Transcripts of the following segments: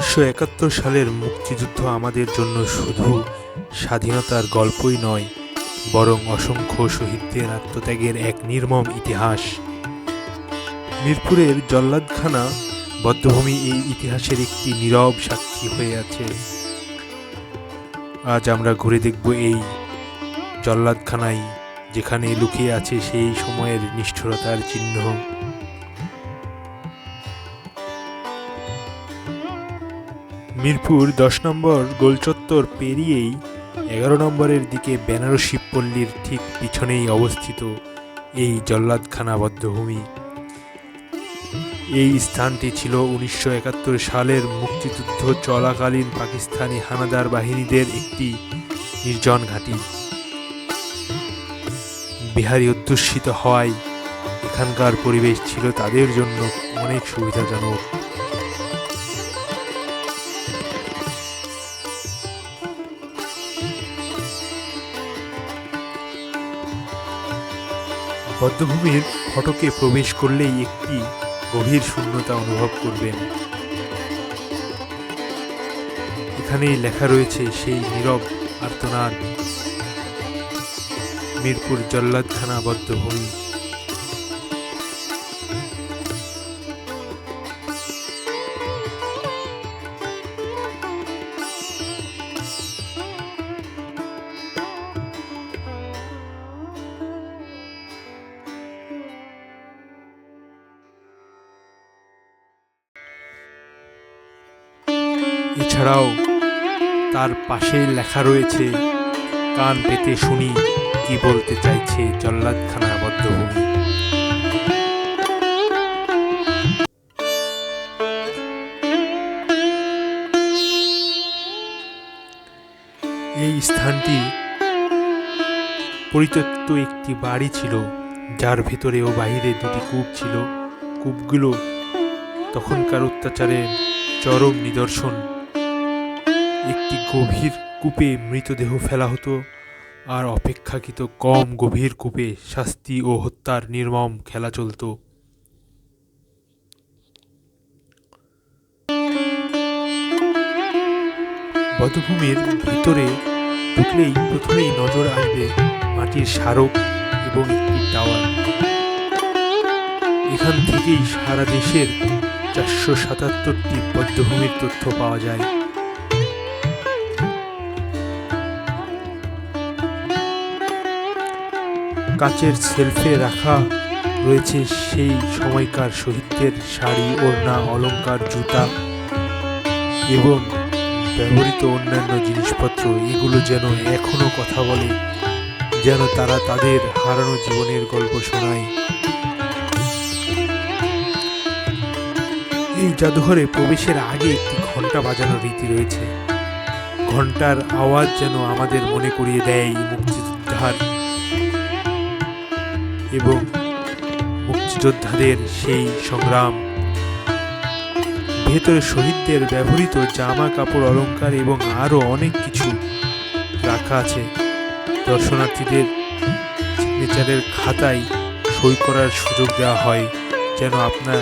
উনিশশো একাত্তর সালের মুক্তিযুদ্ধ আমাদের জন্য শুধু স্বাধীনতার গল্পই নয়, বরং অসংখ্য শহীদদের আত্মত্যাগের এক নির্মম ইতিহাস। মিরপুরের জল্লাদখানা বদ্ধভূমি এই ইতিহাসের একটি নীরব সাক্ষী হয়ে আছে। আজ আমরা ঘুরে দেখব এই জল্লাদখানায়, যেখানে লুকিয়ে আছে সেই সময়ের নিষ্ঠুরতার চিহ্ন। মিরপুর দশ নম্বর গোলচত্বর পেরিয়েই এগারো নম্বরের দিকে বেনারসি পল্লীর ঠিক পিছনেই অবস্থিত এই জল্লাদখানা বদ্ধভূমি। এই স্থানটি ছিল উনিশশো একাত্তর সালের মুক্তিযুদ্ধ চলাকালীন পাকিস্তানি হানাদার বাহিনীদের একটি নির্জন ঘাঁটি। বিহারি অধ্যুষিত হওয়ায় এখানকার পরিবেশ ছিল তাদের জন্য অনেক সুবিধাজনক। বদ্ধভূমির ফটকে প্রবেশ করলেই একটি গভীর শূন্যতা অনুভব করবেন। এখানেই লেখা রয়েছে সেই নীরব আর্তনাদ। মিরপুর জল্লাদখানা বদ্ধভূমি এছাড়াও তার পাশেই লেখা রয়েছে, কান পেতে শুনি, কি বলতে চাইছে জল্লাদখানা বদ্ধভূমি? এই স্থানটি পরিত্যক্ত একটি বাড়ি ছিল, যার ভেতরে ও বাহিরে দুটি কূপ ছিল। কূপগুলো তখনকার অত্যাচারের চরম নিদর্শন। একটি গভীর কূপে মৃতদেহ ফেলা হতো, আর অপেক্ষাকৃত কম গভীর কূপে শাস্তি ও হত্যার নির্মম খেলা চলত। বধ্যভূমির ভিতরে ঢুকলেই প্রথমেই নজর আসবে মাটির স্মারক এবং একটি টাওয়ার। এখান থেকেই সারা দেশের চারশো সাতাত্তরটি বধ্যভূমির তথ্য পাওয়া যায়। কাচের সেলফে রাখা রয়েছে সেই সময়কার শহীদদের শাড়ি, ওড়না, অলংকার, জুতা এবং ব্যবহৃত অন্যান্য জিনিসপত্র। এগুলো যেন এখনও কথা বলে, যেন তারা তাদের হারানো জীবনের গল্প শোনায়। এই জাদুঘরে প্রবেশের আগে একটি ঘণ্টা বাজানোর রীতি রয়েছে। ঘণ্টার আওয়াজ যেন আমাদের মনে করিয়ে দেয় মুক্তিযোদ্ধার এবং মুক্তিযোদ্ধাদের সেই সংগ্রাম। ভেতরে শহীদদের ব্যবহৃত জামা কাপড় অলংকার এবং আরও অনেক কিছু রাখা আছে। দর্শনার্থীদের সিগনেচারের খাতায় সই করার সুযোগ দেওয়া হয়, যেন আপনার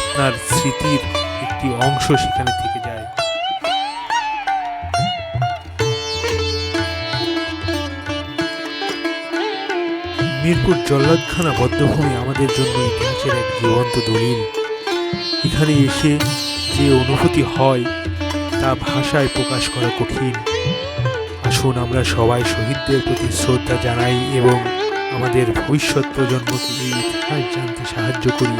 আপনার স্মৃতির একটি অংশ সেখানে থেকে মিরপুর জল্লাদখানা বদ্ধভূমি আমাদের জন্য ইতিহাসের এক জীবন্ত দলিল। এখানে এসে যে অনুভূতি হয়, তা ভাষায় প্রকাশ করা কঠিন। আসুন আমরা সবাই শহীদদের প্রতি শ্রদ্ধা জানাই এবং আমাদের ভবিষ্যৎ প্রজন্মকে এই ইতিহাস জানতে সাহায্য করি।